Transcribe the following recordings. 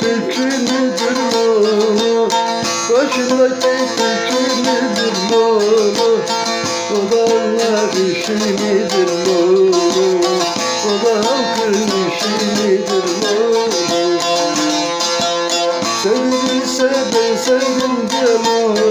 pükünüdür bu Başındaki pükünüdür bu O da onlar işinidir bu O da halkın işinidir bu Sevdiyse ben sevdim gel onu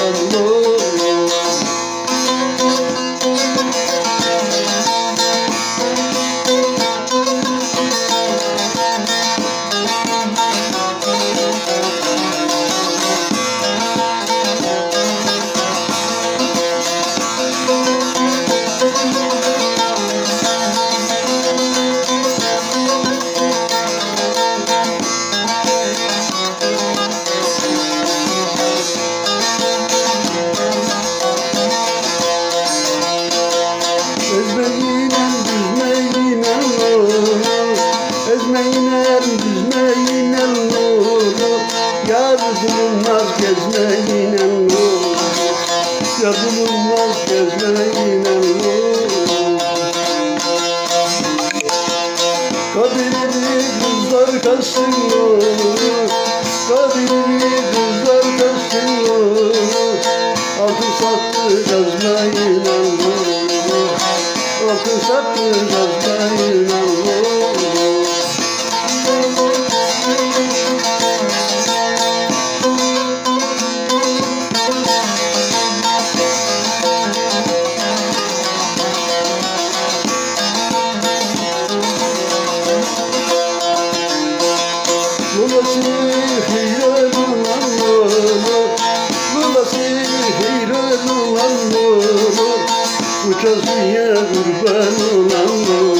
Ezmeyle düzmeyle olur Yar bulunmaz gezmeyle olur Yar bulunmaz gezmeyle olur Kadirli kızlar kaçsın olur Kadirli kızlar kaçsın olur Altın sattı gazmayla olur Altın sattı gazmayla olur Bu Kurtarsın ya kurban olan